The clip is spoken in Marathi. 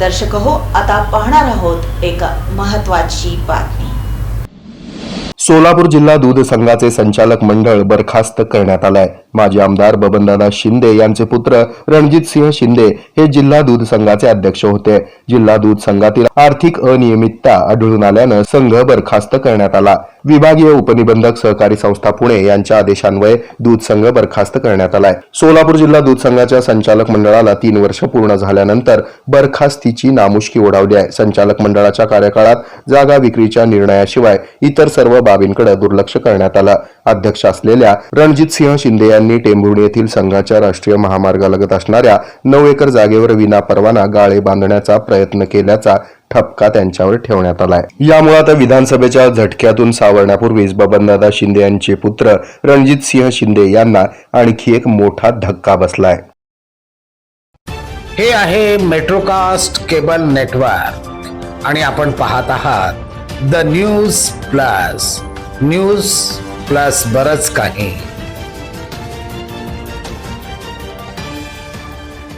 दर्शक हो आता पाहणार आहोत एक महत्वाची बातमी. सोलापूर जिल्हा दूध संघाचे संचालक मंडळ बरखास्त करण्यात आलाय. माजी आमदार बबनदादा शिंदे यांचे पुत्र रणजित सिंह शिंदे हे जिल्हा दूध संघाचे अध्यक्ष होते. जिल्हा दूध संघातील आर्थिक अनियमितता आढळून आल्यानं संघ बरखास्त करण्यात आला. विभागीय उपनिबंधक सहकारी संस्था पुणे यांच्या आदेशान्वये दूध संघ बरखास्त करण्यात आलाय. सोलापूर जिल्हा दूध संघाच्या संचालक मंडळाला तीन वर्ष पूर्ण झाल्यानंतर बरखास्तीची नामुष्की ओढावली आहे. संचालक मंडळाच्या कार्यकाळात जागा विक्रीच्या निर्णयाशिवाय इतर सर्व बाबींकडे दुर्लक्ष करण्यात आलं. अध्यक्ष असलेल्या रणजित सिंह शिंदे यांनी टेंभुर्णी येथील संघाच्या राष्ट्रीय महामार्गालगत असणाऱ्या नऊ एकर जागेवर विनापरवाना गाळे बांधण्याचा प्रयत्न केल्याचा ठपका त्यांच्यावर ठेवण्यात आलाय. यामुळे आता विधानसभेच्या झटक्यातून सावरण्यापूर्वीच बबनदादा शिंदे यांचे पुत्र रणजित सिंह शिंदे यांना आणखी एक मोठा धक्का बसलाय. हे आहे मेट्रोकास्ट केबल नेटवर्क. आणि आपण पाहत आहात the news plus. News plus बरच काही.